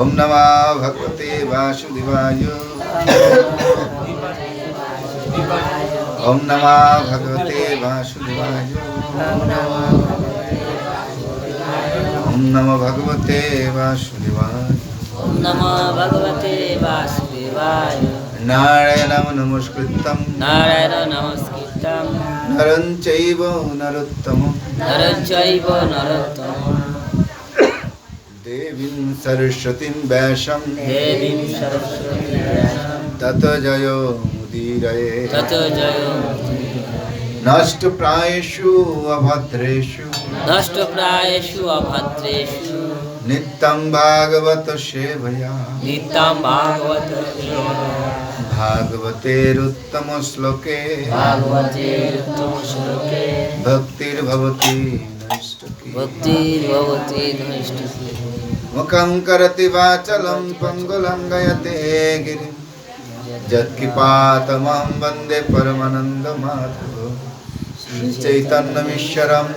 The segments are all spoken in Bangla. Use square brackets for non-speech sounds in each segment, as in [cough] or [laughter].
ॐ नमः भगवते वासुदेवाय ॐ नमः भगवते वासुदेवाय ॐ नमः भगवते वासुदेवाय ॐ नमः नारायणं नमस्कृतं नारायण नमस्कृतं नरञ्चैव चैव नरोत्तमं नरं नरोत्तमम् देवीं सरस्वतीं व्यासं तत जयो मुदीरये नष्टप्रायेषु अभद्रेषु नष्टप्रायेषु अभद्रेषु नित्यं भागवत सेवया नित्यं भागवत भागवतेरुत्तम श्लोके भागवतेरुत्तम श्लोके भक्तिर्भवति भक्तिर्भवति नष्टकी ముఖం కరతి వాచలం పంగులంగయతే గిరి జత్కిపాతమాం వందే పరమానంద మాధవ శ్రీ చైతన్యమీశ్వరం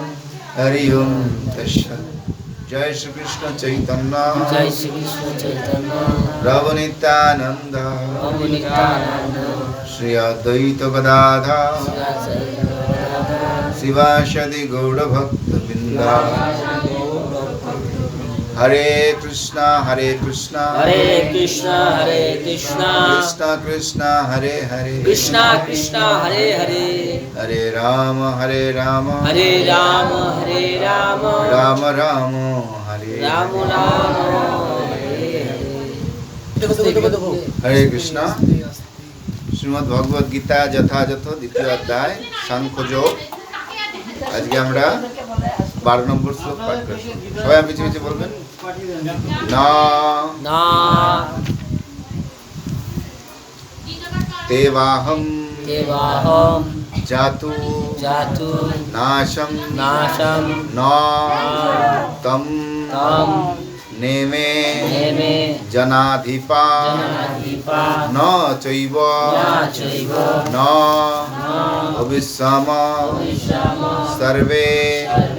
ओं ఓం जय श्री कृष्ण चैतन्य जय श्री कृष्ण चैतन्य प्रभु नित्यानंद प्रभु नित्यानंद श्री अद्वैत गदाधा शिवाशदि गौड़ भक्त बिंदा हरे कृष्णा हरे कृष्णा। हरे कृष्णा हरे कृष्णा। कृष्णा कृष्णा हरे हरे। कृष्णा कृष्णा हरे हरे। हरे राम हरे राम। हरे राम हरे राम। राम राम हरे। राम राम हरे कृष्णा। श्रीमद् भगवत गीता यथाथ द्वितीय अध्याय संख जो आज के हमारा বারো নম্বর শ্লোক পাঠ করছি সবাই আর পিছিয়ে পিছিয়ে বলবেন না না দেবাহম দেবাহম জাতু জাতু নাশম নাশম ন তম তম নেমে নেমে জনাধিপা জনাধিপা ন চৈব না চৈব ন অবিশ্বম অবিশ্বম সর্বে সর্বে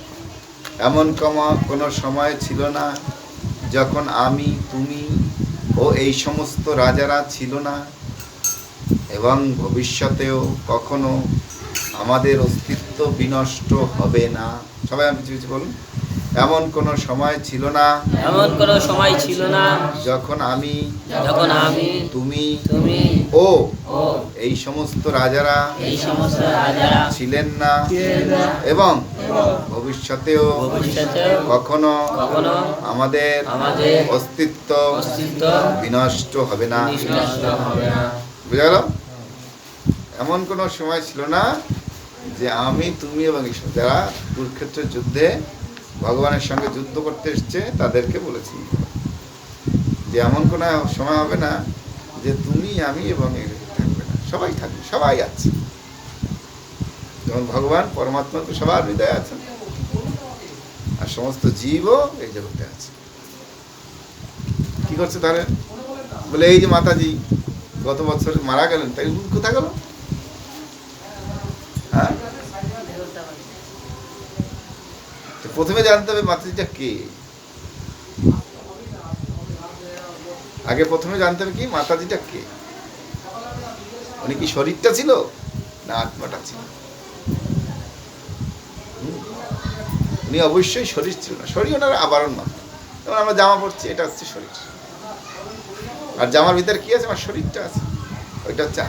এমন কম- কোনো সময় ছিল না যখন আমি তুমি ও এই সমস্ত রাজারা ছিল না। এবং ভবিষ্যতেও কখনো আমাদের অস্তিত্ব বিনষ্ট হবে না। সবাই আমি কিছু কিছু বলুন। এমন কোনো সময় ছিল না এমন কোনো সময় ছিল না যখন আমি যখন আমি তুমি তুমি ও এই সমস্ত রাজারা এই সমস্ত রাজারা ছিলেন না। এবং ভবিষ্যতেও ভবিষ্যতে কখনো আমাদের অস্তিত্ব বিনষ্ট হবে না। হবে না। বুঝা গেল? এমন কোনো সময় ছিল না যে আমি তুমি এবং যারা কুরুক্ষেত্রের যুদ্ধে ভগবানের সঙ্গে যুদ্ধ করতে এসছে তাদেরকে বলেছি। যে এমন কোনো সময় হবে না যে তুমি আমি এবং সবাই থাকবে সবাই আছে। যেমন ভগবান, পরমাত্মা তো সবার হৃদয়ে আছেন আর সমস্ত জীবও এই জগতে আছে। কি করছে তাহলে বলে, এই যে মাতাজি, গত বছর মারা গেলেন, তাই কোথায় গেল? হ্যাঁ? প্রথমে জানতে হবে মাতাজিটা কে? আগে প্রথমে জানতে হবে কি, মাতাজিটা কে? উনি কি শরীরটা ছিল? না, আত্মাটা ছিল। উনি অবশ্যই শরীর ছিল না। শরীর ওনার আবরণ মাত্র। যেমন আমরা জামা পরছি, এটা হচ্ছে শরীর। আর জামার ভিতরে কি আছে? আমার শরীরটা আছে। ওইটা হচ্ছে।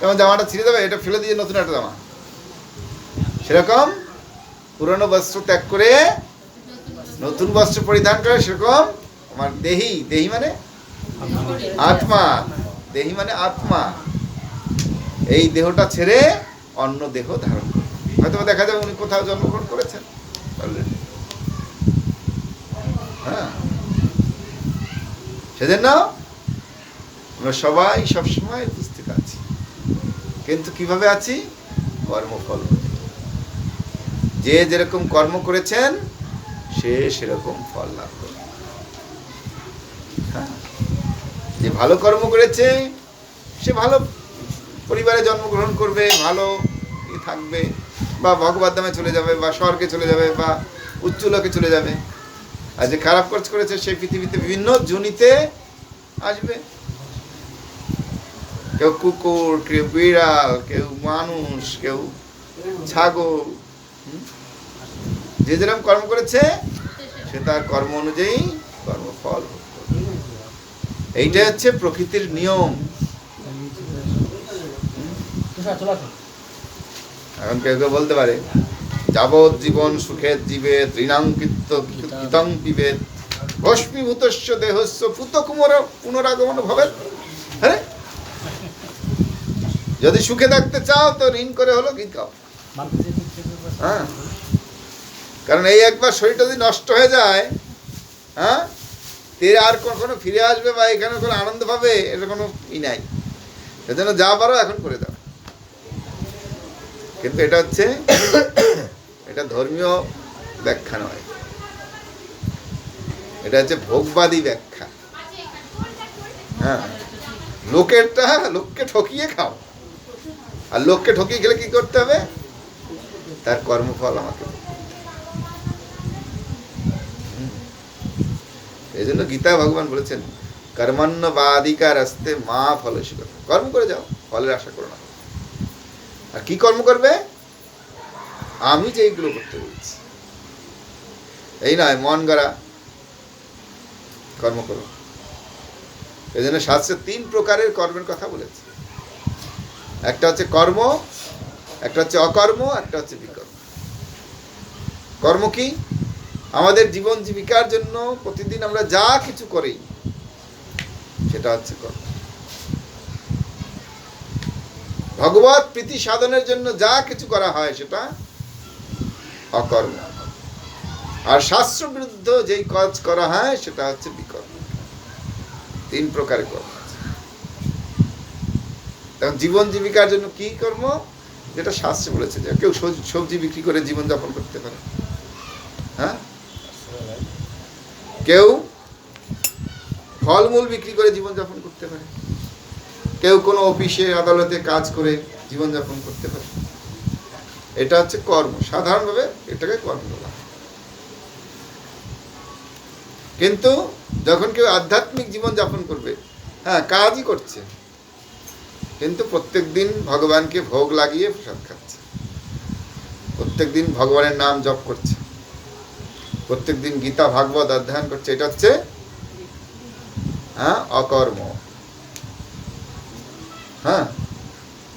যেমন জামাটা ছিঁড়ে যাবে, এটা ফেলে দিয়ে নতুন একটা জামা। সেরকম পুরনো বস্ত্র ত্যাগ করে নতুন বস্ত্র পরিধান করে সেরকম আমার দেহি। দেহি মানে আত্মা। দেহি মানে আত্মা। এই দেহটা ছেড়ে অন্য দেহ ধারণ করে হয়তো দেখা যাবে উনি কোথাও জন্মগ্রহণ করেছেন। হ্যাঁ। সেজন্য আমরা সবাই সবসময় উপস্থিত আছি। কিন্তু কীভাবে আছি? কর্মফল। যে যেরকম কর্ম করেছেন, সে সেরকম ফল লাভ করবে হ্যাঁ। যে ভালো কর্ম করেছে, সে ভালো পরিবারে জন্মগ্রহণ করবে, ভালো থাকবে, বা ভগবত ধামে চলে যাবে, বা স্বর্গে চলে যাবে, বা উচ্চ লোকে চলে যাবে। আর যে খারাপ কাজ করেছে সে পৃথিবীতে বিভিন্ন জনিতে আসবে। কেউ কুকুর, কেউ বিড়াল, কেউ মানুষ, কেউ ছাগল যে যেরকম কর্ম করেছে, সে তার কর্ম অনুযায়ী কর্মফল। এইটা হচ্ছে প্রকৃতির নিয়ম। এখন কেউ কেউ বলতে পারে যাবৎ জীবন সুখের জীবে তৃণাঙ্কিত কৃতং পিবেদ ভস্মীভূতস্য দেহস্য পুত কুমর পুনরাগমন ভবেন হ্যাঁ? যদি সুখে থাকতে চাও তো ঋণ করে হলো গীত গাও হ্যাঁ? কারণ এই একবার শরীরটা যদি নষ্ট হয়ে যায় হ্যাঁ? তে আর কখনো ফিরে আসবে বা এখানে কোনো আনন্দ পাবে, এটা কোনো ই নাই। সেজন্য যা পারো এখন করে দাও। কিন্তু এটা হচ্ছে, এটা ধর্মীয় ব্যাখ্যা নয়। এটা হচ্ছে ভোগবাদী ব্যাখ্যা। হ্যাঁ। লোকেরটা, লোককে ঠকিয়ে খাও। আর লোককে ঠকিয়ে গেলে কি করতে হবে? তার কর্মফল আমাকে এই জন্য গীতা ভগবান বলেছেন কর্মান্ন বাদিকার আসতে মা ফল কর্ম করে যাও, ফলের আশা করো না। আর কি কর্ম করবে? আমি যে এইগুলো করতে বলছি। এই নয়, মন গড়া, কর্ম করো। এই জন্য শাস্ত্রে তিন প্রকারের কর্মের কথা বলেছে। একটা হচ্ছে কর্ম, একটা হচ্ছে অকর্ম, একটা হচ্ছে বিকর্ম। কর্ম কি? আমাদের জীবন জীবিকার জন্য প্রতিদিন আমরা যা কিছু করি, সেটা হচ্ছে কর্ম। ভগবত প্রীতি সাধনের জন্য যা কিছু করা হয় সেটা অকর্ম। আর শাস্ত্র বিরুদ্ধ যেই কাজ করা হয়, সেটা হচ্ছে বিকর্ম। তিন প্রকারের কর্ম তখন জীবন জীবিকার জন্য কি কর্ম? যেটা শাস্ত্রে বলেছে যে কেউ সবজি- বিক্রি করে জীবন যাপন করতে পারে হ্যাঁ কেউ ফলমূল বিক্রি করে জীবন যাপন করতে পারে। কেউ কোনো অফিসে, আদালতে কাজ করে জীবনযাপন করতে পারে। এটা হচ্ছে কর্ম। সাধারণভাবে এটাকে কর্ম বলা কিন্তু যখন কেউ আধ্যাত্মিক জীবন যাপন করবে হ্যাঁ কাজই করছে, কিন্তু প্রত্যেক দিন ভগবানকে ভোগ লাগিয়ে প্রসাদ খাচ্ছে। প্রত্যেক দিন ভগবানের নাম জপ করছে। প্রত্যেক দিন গীতা ভাগবত অধ্যয়ন করছে, এটা হচ্ছে হ্যাঁ অকর্ম। হ্যাঁ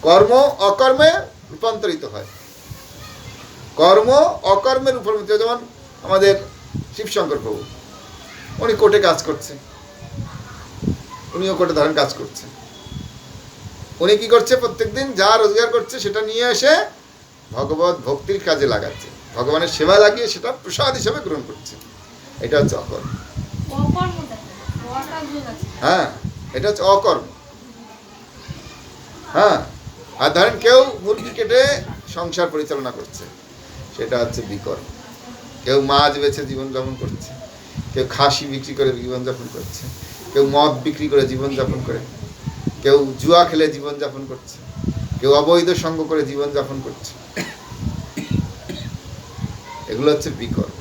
কর্ম অকর্মে রূপান্তরিত হয়। কর্ম অকর্মে রূপান্তরিত যেমন আমাদের শিবশঙ্কর প্রভু, উনি কোর্টে কাজ করছে। উনিও কোর্টে ধরেন কাজ করছে। উনি কি করছে, প্রত্যেকদিন যা রোজগার করছে, সেটা নিয়ে এসে ভগবত ভক্তির কাজে লাগাচ্ছে। ভগবানের সেবা লাগিয়ে সেটা প্রসাদ হিসেবে গ্রহণ করছে। এটা হচ্ছে অকর্ম। হ্যাঁ এটা হচ্ছে অকর্ম। হ্যাঁ আর ধরেন কেউ মুরগি কেটে সংসার পরিচালনা করছে সেটা হচ্ছে বিকর্ম। কেউ মাছ বেছে জীবনযাপন করছে কেউ খাসি বিক্রি করে জীবনযাপন করছে কেউ মদ বিক্রি করে জীবনযাপন করে কেউ জুয়া খেলে জীবনযাপন করছে কেউ অবৈধ সঙ্গ করে জীবনযাপন করছে। এগুলো হচ্ছে বিকর্ম।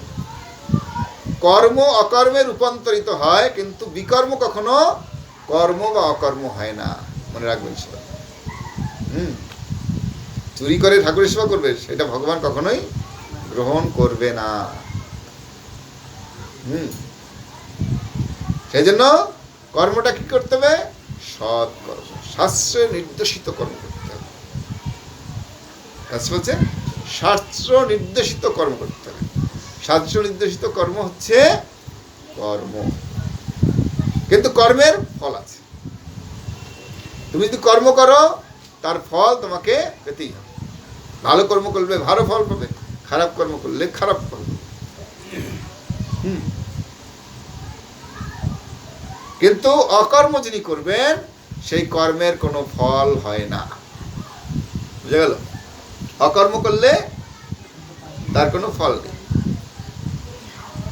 কর্ম অকর্মে রূপান্তরিত হয়, কিন্তু বিকর্ম কখনো কর্ম বা অকর্ম হয় না। মনে রাখবেন সেটা। হুম? চুরি করে ঠাকুরের সেবা করবে, সেটা ভগবান কখনোই গ্রহণ করবে না। হুম? সেই জন্য কর্মটা কি করতে হবে? সৎ কর্ম। শাস্ত্রে নির্দেশিত কর্ম করতে হবে। শাস্ত্র নির্দেশিত কর্ম করতে হবে। শাস্ত্র নির্দেশিত কর্ম হচ্ছে কর্ম। কিন্তু কর্মের ফল আছে। তুমি যদি কর্ম করো, তার ফল তোমাকে পেতেই হবে। ভালো কর্ম করলে ভালো ফল পাবে, খারাপ কর্ম করলে খারাপ ফল। কিন্তু অকর্ম যিনি করবেন, সেই কর্মের কোনো ফল হয় না। বুঝে গেল? অকর্ম করলে তার কোনো ফল নেই।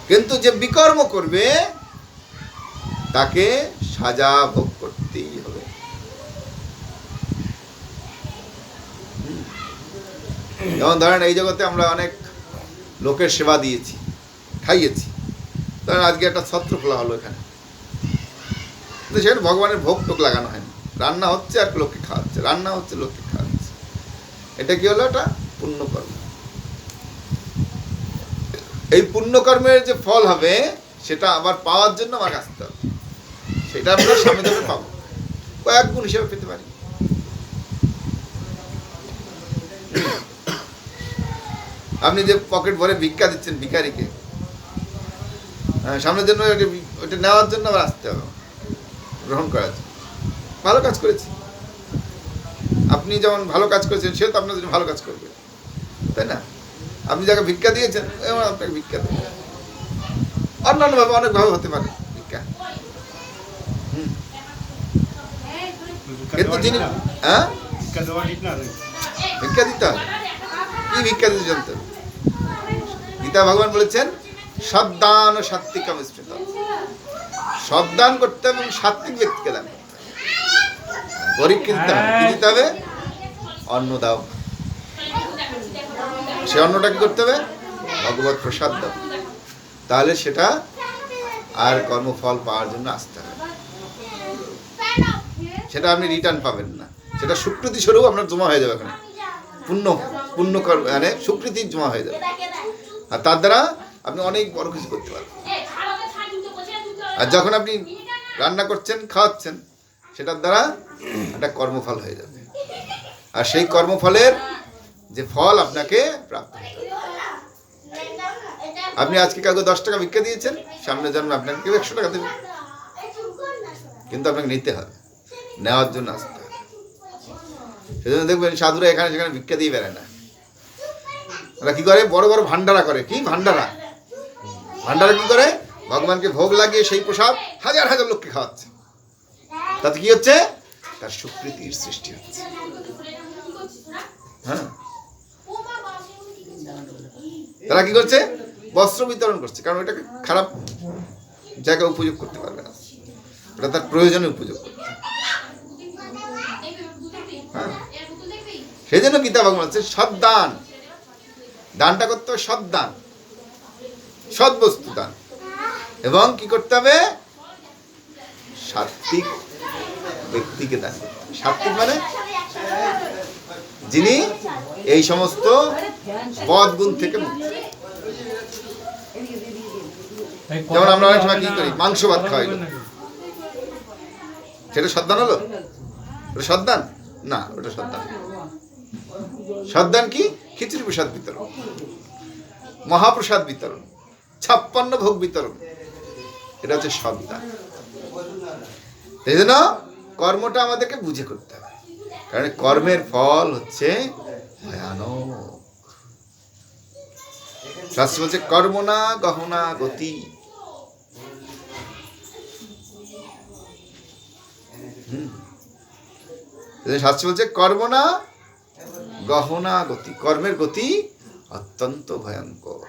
কিন্তু যে বিকর্ম করবে, তাকে সাজা ভোগ করতেই হবে। যেমন ধরেন এই জগতে আমরা অনেক লোকের সেবা দিয়েছি, খাইয়েছি। ধরেন আজকে একটা ছত্র খোলা হলো এখানে। কিন্তু ভগবানের ভোগ টোক লাগানো হয়নি। রান্না হচ্ছে আর লোককে খাওয়াচ্ছে। রান্না হচ্ছে, লোককে খাওয়াচ্ছে। এটা কি হলো? এটা পুণ্যকর্ম। এই পুণ্যকর্মের যে ফল হবে সেটা আবার পাওয়ার জন্য আমার আসতে হবে। সেটা আমরা সামনে যাবে পাবো। কয়েক গুণ হিসেবে পেতে পারি। আপনি যে পকেট ভরে ভিক্ষা দিচ্ছেন ভিকারিকে হ্যাঁ, সামনের জন্য ওটা নেওয়ার জন্য আবার আসতে হবে গ্রহণ করার জন্য। ভালো কাজ করেছি। আপনি যেমন ভালো কাজ করেছেন সেও তো আপনার জন্য ভালো কাজ করবে। তাই না? আপনি যাকে ভিক্ষা দিয়েছেন এমন আপনাকে ভিক্ষা দেবে। অন্যান্যভাবে অনেকভাবে হতে পারে ভিক্ষা। কিন্তু যিনি হ্যাঁ? ভিক্ষা দিতে হবে কি ভিক্ষা দিতে জানতে হবে? গীতা ভগবান বলেছেন সদ্দান ও সাত্বিকা মিশ্রিত সদ্দান করতে হবে এবং সাত্বিক ব্যক্তিকে দান করতে হবে। গরিব কিনতে হবে। কি দিতে হবে? অন্ন দাও সে অন্নটা কি করতে হবে? ভগবত প্রসাদ দাও। তাহলে সেটা আর কর্মফল পাওয়ার জন্য আসতে হবে। সেটা আপনি রিটার্ন পাবেন না। সেটা স্বীকৃতি স্বরূপ আপনার জমা হয়ে যাবে ওখানে পুণ্য পুণ্য কর্ম মানে স্বীকৃতি জমা হয়ে যাবে। আর তার দ্বারা আপনি অনেক বড় কিছু করতে পারবেন। আর যখন আপনি রান্না করছেন, খাওয়াচ্ছেন, সেটার দ্বারা একটা কর্মফল হয়ে যাবে। আর সেই কর্মফলের যে ফল আপনাকে প্রাপ্ত। আপনি আজকে কাউকে দশ টাকা ভিক্ষা দিয়েছেন, সামনে জন্মে আপনাকে কেউ একশো টাকা দেবে। কিন্তু আপনাকে নিতে হবে, নেওয়ার জন্য আসতে হবে। সেজন্য দেখবেন সাধুরা এখানে সেখানে ভিক্ষা দিয়ে বেড়ায় না। ওরা কি করে? বড় বড় ভান্ডারা করে। কি ভান্ডারা ভান্ডারা কি করে? ভগবানকে ভোগ লাগিয়ে সেই প্রসাদ হাজার হাজার লোককে খাওয়াচ্ছে। তাতে কি হচ্ছে? তার স্বীকৃতির সৃষ্টি হচ্ছে। হ্যাঁ। তারা কি করছে? বস্ত্র বিতরণ করছে, কারণ এটাকে খারাপ জায়গায় উপযোগ করতে পারবে না। এটা তার প্রয়োজনে উপযোগ করতে। হ্যাঁ। সেই জন্য গীতা ভগবান হচ্ছে সদ্দান দানটা করতে হবে সদ্দান সৎ বস্তু দান। এবং কি করতে হবে? সাত্বিক ব্যক্তিকে দান। সাত্বিক মানে? যিনি এই সমস্ত বদ গুণ থেকে মুক্ত। যেমন আমরা অনেক সময় কি করি? মাংস ভাত খাওয়াই সেটা সদ্দান হলো? ওটা সদ্দান? না, ওটা সদ্দান। সদ্দান কি? খিচুড়ি প্রসাদ বিতরণ। মহাপ্রসাদ বিতরণ। ছাপ্পান্ন ভোগ বিতরণ। এটা হচ্ছে সদ্দান। এই জন্য কর্মটা আমাদেরকে বুঝে করতে হবে। কারণ কর্মের ফল হচ্ছে ভয়ানক। শাস্ত্র বলছে, কর্ম না, গহনা, গতি। শাস্ত্র বলছে, কর্ম না, গহনা, গতি। কর্মের গতি অত্যন্ত ভয়ঙ্কর।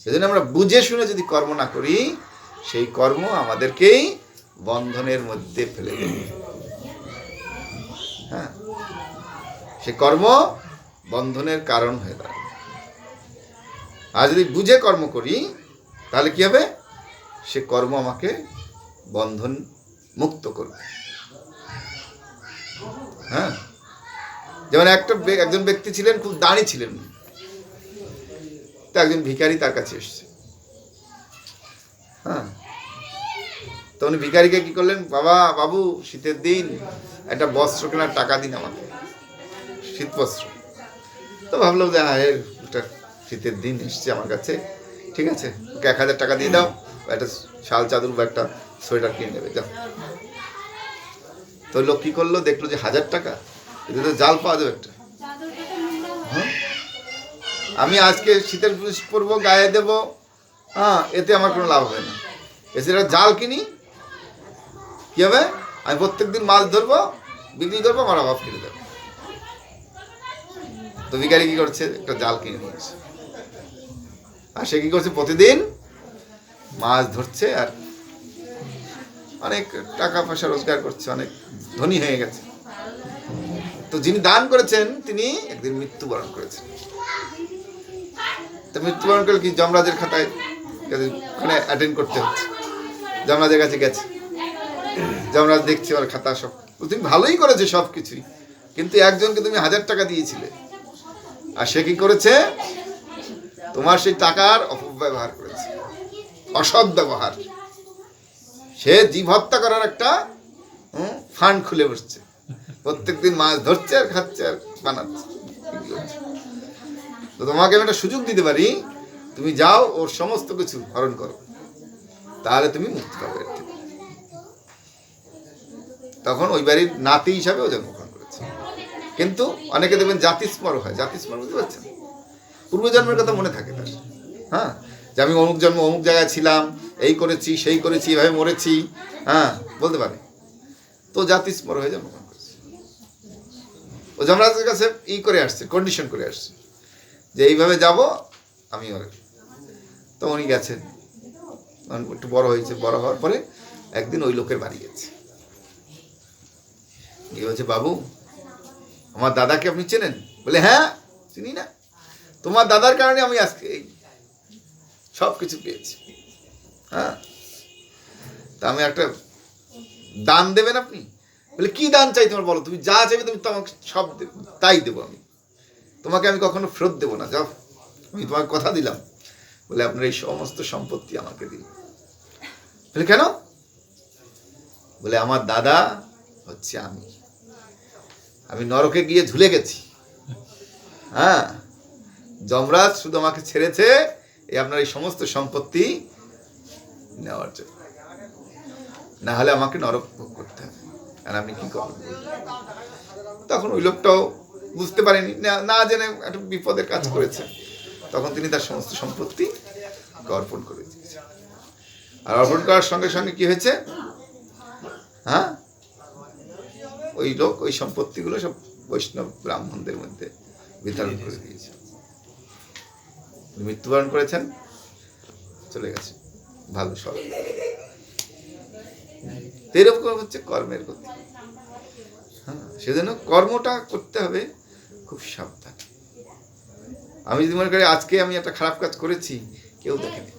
সেজন্য আমরা বুঝে শুনে যদি কর্ম না করি, সেই কর্ম আমাদেরকেই বন্ধনের মধ্যে ফেলে দেবে। হ্যাঁ। সে কর্ম বন্ধনের কারণ হয়ে দাঁড়াবে আর যদি বুঝে কর্ম করি, তাহলে কি হবে? সে কর্ম আমাকে বন্ধন মুক্ত করবে। হ্যাঁ। যেমন একটা একজন ব্যক্তি ছিলেন, খুব দাঁড়ি ছিলেন। তো একজন ভিখারি তার কাছে এসছে। হ্যাঁ। তো উনি ভিখারিকে কি করলেন? বাবা, বাবু, শীতের দিন একটা বস্ত্র কেনার টাকা দিন আমাকে। শীত বস্ত্র। তো ভাবলাম যে হ্যাঁ এর একটা শীতের দিন এসছে আমার কাছে। ঠিক আছে, ওকে এক হাজার টাকা দিয়ে দাও, একটা শাল, চাদর বা একটা সোয়েটার কিনে নেবে, যাও। তো লোক কী করল, দেখল যে হাজার টাকা, এতে তো জাল পাওয়া যাবে একটা। হয়। আমি আজকে শীতের ড্রেস পরবো, গায়ে দেবো হ্যাঁ এতে আমার কোনো লাভ হবে না। এছাড়া জাল কিনি, কী হবে? আমি প্রত্যেকদিন মাছ ধরবো বিক্রি করব, আমার অভাব কেটে দেবো তো ভিখারি কি করছে? একটা জাল কিনে নিয়েছে আর সে কি করছে? প্রতিদিন মাছ ধরছে আর অনেক টাকা পয়সা রোজগার করছে, অনেক ধনী হয়ে গেছে। তো যিনি দান করেছেন, তিনি একদিন মৃত্যুবরণ করেছেন। তো মৃত্যুবরণ করলে কি যমরাজের খাতায় ওখানে অ্যাটেন্ড করতে হচ্ছে? যমরাজের কাছে গেছে। যমরাজ দেখছে, ওর খাতা সব তুমি ভালোই করেছে সব কিছুই কিন্তু একজনকে তুমি হাজার টাকা দিয়েছিলে। আর সে কি করেছে? তোমার সেই টাকার অপব্যবহার করেছে। অসৎ ব্যবহার। সে জীব হত্যা করার একটা ফান্ড খুলে বসছে। প্রত্যেকদিন মাছ ধরছে আর খাচ্ছে আর বানাচ্ছে। তো তোমাকে আমি একটা সুযোগ দিতে পারি, তুমি যাও, ওর সমস্ত কিছু হরণ করো। তাহলে তুমি মুক্তি পাবে। এর থেকে। তখন ওই বাড়ির নাতি হিসাবে ও জন্মগ্রহণ করেছে। কিন্তু অনেকে দেখবেন জাতিস্মর হয়। জাতিস্মর বুঝতে পারছেন? পূর্বজন্মের কথা মনে থাকে তার। হ্যাঁ? যে আমি অমুক জন্ম অমুক জায়গায় ছিলাম, এই করেছি, সেই করেছি, এভাবে মরেছি। হ্যাঁ? বলতে পারে। তো জাতিস্মর হয়ে জন্মগ্রহণ করেছে। ও যমরাজের কাছে ই করে আসছে কন্ডিশন করে আসছে। যে এইভাবে যাব, আমি ওর তো উনি গেছেন। একটু বড় হয়েছে, বড় হওয়ার পরে একদিন ওই লোকের বাড়ি গেছে। গিয়ে বলছে বাবু, আমার দাদাকে আপনি চেনেন? বলে হ্যাঁ চিনি না। তোমার দাদার কারণে আমি আজকে এই সব কিছু পেয়েছি। হ্যাঁ? তা আমি একটা দান দেবেন আপনি? বলে, কি দান চাই তোমার বলো? তুমি যা চাইবে তুমি তোমাকে সব দেব তাই দেবো আমি। তোমাকে আমি কখনো ফেরত দেবো না। যাও, আমি তোমাকে কথা দিলাম। বলে, আপনার এই সমস্ত সম্পত্তি আমাকে দিন। বলে, কেন? বলে, আমার দাদা হচ্ছে আমি। আমি নরকে গিয়ে ঝুলে গেছি। হ্যাঁ যমরাজ শুধু আমাকে ছেড়েছে, এই আপনার এই সমস্ত সম্পত্তি নেওয়ার জন্য। না হলে আমাকে নরক ভোগ করতে হবে। আর আমি কি করব? তখন ওই লোকটাও বুঝতে পারেনি, না- জেনে একটা বিপদের কাজ করেছে। তখন তিনি তার সমস্ত সম্পত্তি অর্পণ করে দিয়েছে আর অর্পণ করার সঙ্গে সঙ্গে কি হয়েছে? হ্যাঁ ওই লোক ওই সম্পত্তিগুলো সব বৈষ্ণব ব্রাহ্মণদের মধ্যে বিতরণ করে দিয়েছে। মৃত্যুবরণ করেছেন চলে গেছে। ভালো সব। এরকম হচ্ছে কর্মের গতি। হ্যাঁ সেজন্য কর্মটা করতে হবে খুব সাবধান। আমি যদি মনে করি আজকে আমি একটা খারাপ কাজ করেছি কেউ দেখেনি।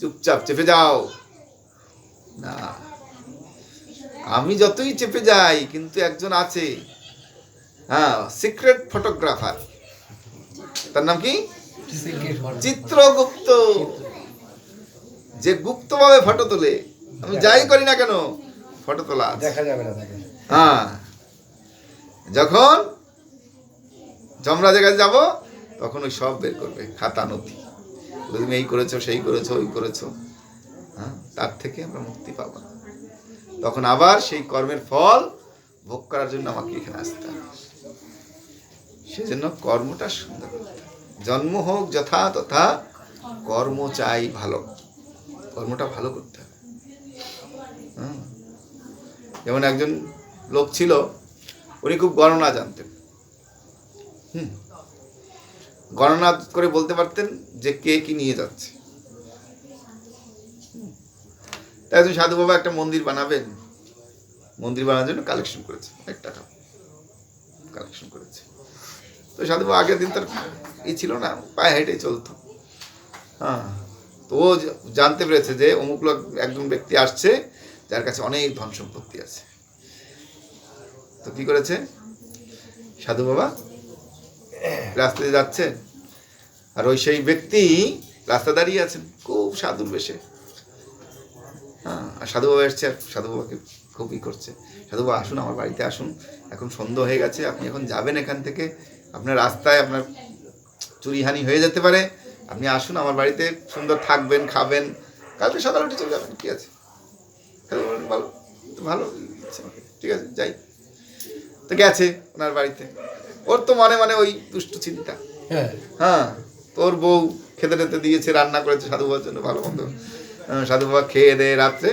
চুপচাপ চেপে যাও। না। আমি যতই চেপে যাই কিন্তু একজন আছে। হ্যাঁ সিক্রেট ফটোগ্রাফার তার নাম কি? চিত্রগুপ্ত। যে গুপ্তভাবে ফটো তোলে। আমি যাই করি না কেন ফটো তোলা দেখা যাবে না হ্যাঁ। যখন যমরাজের কাছে যাব তখন ওই সব বের করবে খাতা নথি। তুমি এই করেছ সেই করেছ ওই করেছ। হ্যাঁ তার থেকে আমরা মুক্তি পাবো না। তখন আবার সেই কর্মের ফল ভোগ করার জন্য আমাকে এখানে আসতে হবে সেজন্য কর্মটা সুন্দর করতে জন্ম হোক যথা তথা কর্ম চাই ভালো। কর্মটা ভালো করতে হবে। যেমন একজন লোক ছিল, উনি খুব গণনা জানতেন। হুম। গণনা করে বলতে পারতেন যে কে কি নিয়ে যাচ্ছে হুম। তাই একজন সাধু বাবা একটা মন্দির বানাবেন। মন্দির বানানোর জন্য কালেকশন করেছে অনেক টাকা। কালেকশন করেছে। তো সাধু বাবা আগের দিন তার ই ছিল না, পায়ে হেঁটে চলতো। হ্যাঁ তো ও জানতে পেরেছে যে অমুক লোক একজন ব্যক্তি আসছে, যার কাছে অনেক ধন সম্পত্তি আছে। তো কি করেছে? সাধু বাবা রাস্তা দিয়ে যাচ্ছে, আর ওই সেই ব্যক্তি রাস্তা দাঁড়িয়ে আছেন, খুব সাধুর বেশে। হ্যাঁ আর সাধু বাবা এসছে আর সাধু বাবাকে খুবই করছে। সাধু বাবা আসুন আমার বাড়িতে আসুন। এখন সন্ধ্যা হয়ে গেছে আপনি এখন যাবেন এখান থেকে। আপনার রাস্তায় আপনার চুরিহানি হয়ে যেতে পারে। আপনি আসুন আমার বাড়িতে সুন্দর থাকবেন খাবেন। কালকে সকালে উঠে চলে যাবেন কি আছে? ভালো তো ভালো ঠিক আছে যাই। তো গেছে ওনার বাড়িতে। ওর তো মনে মনে ওই দুষ্টু চিন্তা। হ্যাঁ। হ্যাঁ তোর বউ খেতে টেতে দিয়েছে রান্না করেছে সাধু বাবার জন্য ভালো মন্দ। সাধু বাবা খেয়ে দেয়ে রাত্রে।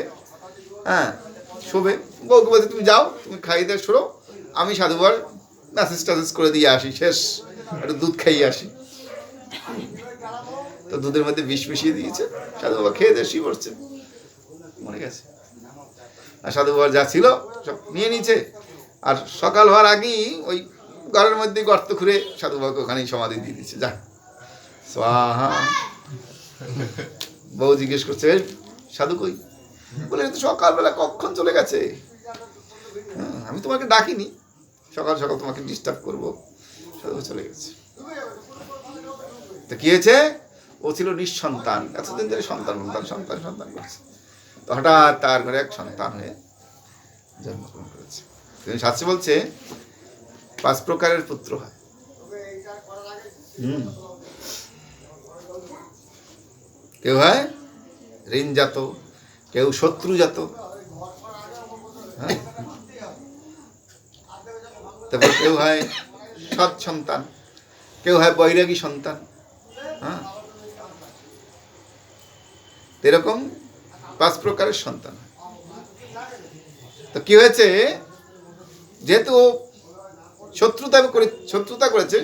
হ্যাঁ শোবে। বউকে বলছে, তুমি যাও, তুমি খাইয়ে দিয়ে সরো আমি সাধুবার ম্যাসেজ টাসেজ করে দিয়ে আসি, শেষ। একটু দুধ খাইয়ে আসি। তো দুধের মধ্যে বিষ মিশিয়ে দিয়েছে। সাধু বাবা খেয়ে দিয়ে শুয়ে পড়ছে। মরে গেছে। আর সাধু বাবার যা ছিল, সব নিয়ে নিয়েছে। আর সকাল হওয়ার আগেই ওই ঘরের মধ্যে গর্ত খুঁড়ে সাধু বাবাকে ওখানেই সমাধি দিয়ে দিচ্ছে যা। স্বাহা। বউ জিজ্ঞেস করছে "এই, সাধু কই? বলে তো সকালবেলা কখন চলে গেছে। হ্যাঁ, আমি তোমাকে ডাকিনি। সকাল সকাল তোমাকে ডিস্টার্ব করব। সাধু চলে গেছে। তো কি হয়েছে? ও ছিল নিঃসন্তান। এতদিন ধরে সন্তান সন্তান সন্তান সন্তান করছে। তো হঠাৎ তার ঘরে এক সন্তান হয়ে জন্মগ্রহণ করেছে। শাস্ত্রে বলছে পাঁচ প্রকারের পুত্র হয়। হুম। কেউ হয়? ঋণজাত, কেউ শত্রুজাত। হ্যাঁ? তারপর কেউ হয় সৎ সন্তান, কেউ হয় বৈরাগী সন্তান। হ্যাঁ? এরকম পাঁচ প্রকারের সন্তান। তো কি হয়েছে? যেহেতু শত্রুতা করে শত্রুতা করেছে,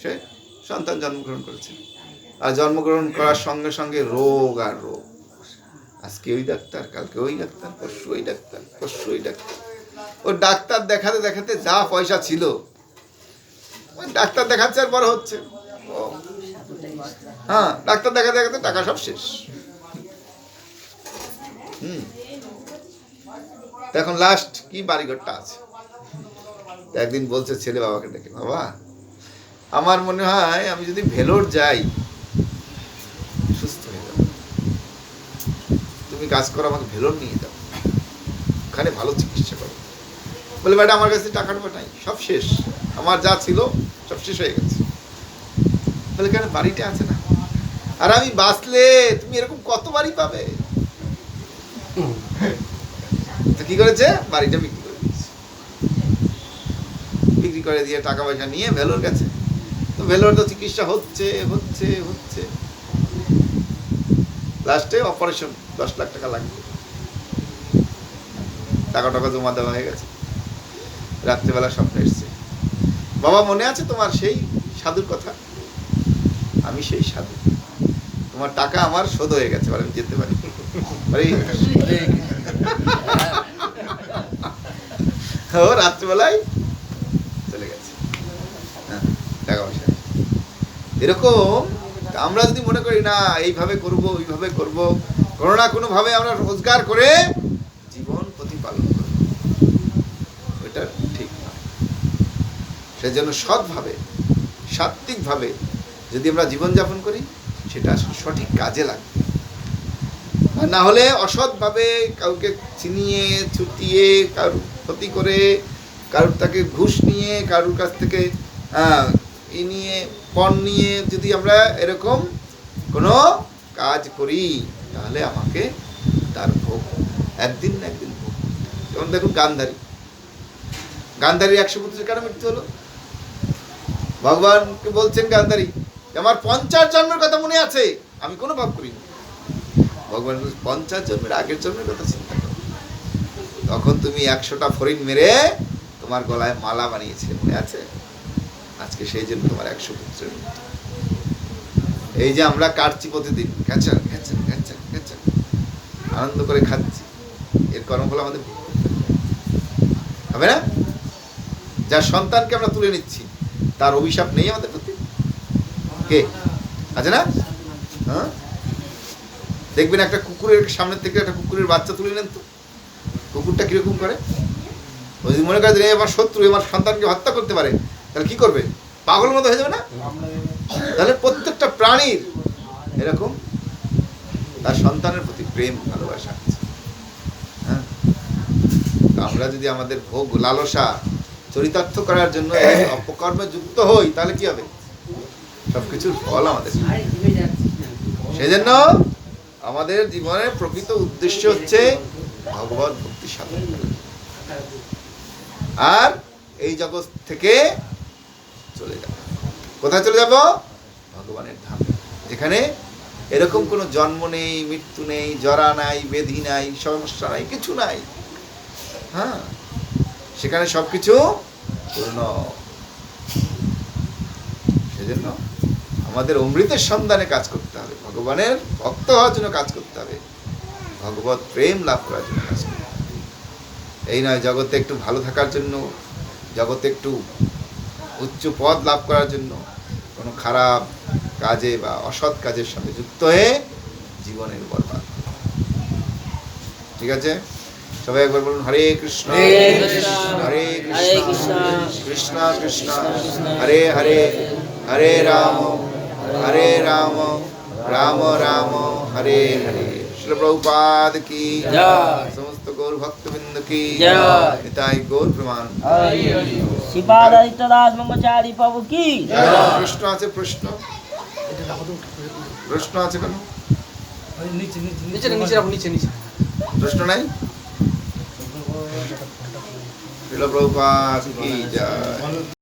সে সন্তান জন্মগ্রহণ করেছে। আর জন্মগ্রহণ করার সঙ্গে সঙ্গে রোগ আর রোগ। আজকে ওই ডাক্তার, কালকে ওই ডাক্তার, পরশু ওই ডাক্তার, পরশু ওই ডাক্তার। ও ডাক্তার দেখাতে দেখাতে যা পয়সা ছিল, ওই ডাক্তার দেখাচ্ছে আর বড় হচ্ছে। হ্যাঁ ডাক্তার দেখাতে দেখাতে টাকা সব শেষ। হুম। এখন লাস্ট কি বাড়িঘরটা আছে? একদিন বলছে ছেলে বাবাকে ডেকে, বাবা, আমার মনে হয় আমি যদি ভেলোর যাই সুস্থ হয়ে যাব তুমি কাজ করো, আমাকে ভেলোর নিয়ে যাও। ওখানে ভালো চিকিৎসা করো। বলে, ম্যাডাম, আমার কাছে টাকা টাকা নাই, সব শেষ। আমার যা ছিল, সব শেষ হয়ে গেছে। বলে, কেন বাড়িটা আছে না? আর, আমি বাঁচলে, তুমি এরকম কত বাড়ি পাবে? তো কি করেছে? বাড়িটা বিক্রি করে দিয়েছে। বিক্রি করে দিয়ে টাকা পয়সা নিয়ে ভেলোর গেছে তো ভেলোর তো চিকিৎসা হচ্ছে হচ্ছে হচ্ছে। লাস্টে অপারেশন দশ লাখ টাকা লাগবে। টাকা টাকা জমা দেওয়া হয়ে গেছে। রাত্রেবেলা স্বপ্ন এসছে। বাবা মনে আছে তোমার সেই সাধুর কথা? আমি সেই সাধু। তোমার টাকা আমার শোধ হয়ে গেছে আমি যেতে পারি। ও রাত্রিবেলায় চলে গেছে। হ্যাঁ, টাকা পয়সা। এরকম আমরা যদি মনে করি না এইভাবে করব ওইভাবে করব কোনো না কোনো ভাবে আমরা রোজগার করে জীবন প্রতিপালন করব ওইটা ঠিক না। সেজন্য সৎভাবে সাত্বিকভাবে যদি আমরা জীবনযাপন করি, সেটা সঠিক কাজে লাগবে। আর না হলে অসৎভাবে কাউকে চিনিয়ে ছুটিয়ে কারুর ক্ষতি করে, কারুর তাকে ঘুষ নিয়ে, কারুর কাছ থেকে ই নিয়ে, পণ নিয়ে যদি আমরা এরকম কোনো কাজ করি তাহলে আমাকে তার ভোগ একদিন না একদিন ভোগ। যেমন দেখুন গান্ধারী। গান্ধারী একশো পুত্রের কেন মৃত্যু হলো? ভগবানকে বলছেন গান্ধারী আমার পঞ্চাশ জন্মের কথা মনে আছে। আমি কোনো পাপ করিনি। ভগবান পঞ্চাশ জন্মের আগের জন্মের কথা চিন্তা করো। তখন তুমি একশোটা ফরিন মেরে তোমার গলায় মালা বানিয়েছিলে, মনে আছে? আজকে সেই জন্য তোমার একশো পুত্রের মৃত্যু। এই যে আমরা কাটছি প্রতিদিন ঘ্যাচার আনন্দ করে খাচ্ছি। এর কর্মফল আমাদের হবে। না? যার সন্তানকে আমরা তুলে নিচ্ছি, তার অভিশাপ নেই আমাদের প্রতি। কে? আছে না? হ্যাঁ? দেখবেন একটা কুকুরের সামনের থেকে একটা কুকুরের বাচ্চা তুলে নেন তো। কুকুরটা কীরকম করে? ও যদি মনে করে যে আমার শত্রু আমার সন্তানকে হত্যা করতে পারে। তাহলে কি করবে? পাগলের মতো হয়ে যাবে না? তাহলে প্রত্যেকটা প্রাণীর এরকম তার সন্তানের প্রতি প্রেম ভালোবাসা আছে। হ্যাঁ? আমরা যদি আমাদের ভোগ লালসা চরিতার্থ করার জন্য [coughs] অপকর্মে যুক্ত হই তাহলে কি হবে? সবকিছুর ফল আমাদের। সেজন্য আমাদের জীবনের প্রকৃত উদ্দেশ্য হচ্ছে ভগবত ভক্তি সাধন। আর এই জগৎ থেকে চলে যাব কোথায় চলে যাব? ভগবানের ধাম। যেখানে এরকম কোনো জন্ম নেই, মৃত্যু নেই, জরা নাই, বেধি নাই, সমস্যা নাই, কিছু নাই। হ্যাঁ? সেখানে সব কিছু পূর্ণ। সেজন্য আমাদের অমৃতের সন্ধানে কাজ করতে হবে। ভগবানের ভক্ত হওয়ার জন্য কাজ করতে হবে। ভগবত প্রেম লাভ করার জন্য কাজ করতে হবে। এই নয়, জগতে একটু ভালো থাকার জন্য, জগতে একটু উচ্চ পদ লাভ করার জন্য কোনো খারাপ কাজে বা অসৎ কাজের সাথে যুক্ত হয়ে জীবনের বরবাদ। ঠিক আছে? সবাই একবার বলুন হরে কৃষ্ণ। হরে কৃষ্ণ, কৃষ্ণ। হরে হরে হরে। রাম। হরে রাম। রাম রাম। হরে হরে। শিল প্রভুপাদ কি? সমস্ত গৌর ভক্তবৃন্দ কি। নিতাই গৌর প্রমাণ। শ্রীপাদিত্য দাস ব্রহ্মচারী প্রভু কি? প্রশ্ন আছে প্রশ্ন। প্রশ্ন আছে কেন? নিচে নিচে নিচে। নিচে নিচে প্রশ্ন নাই? শিল প্রভুপাদ কি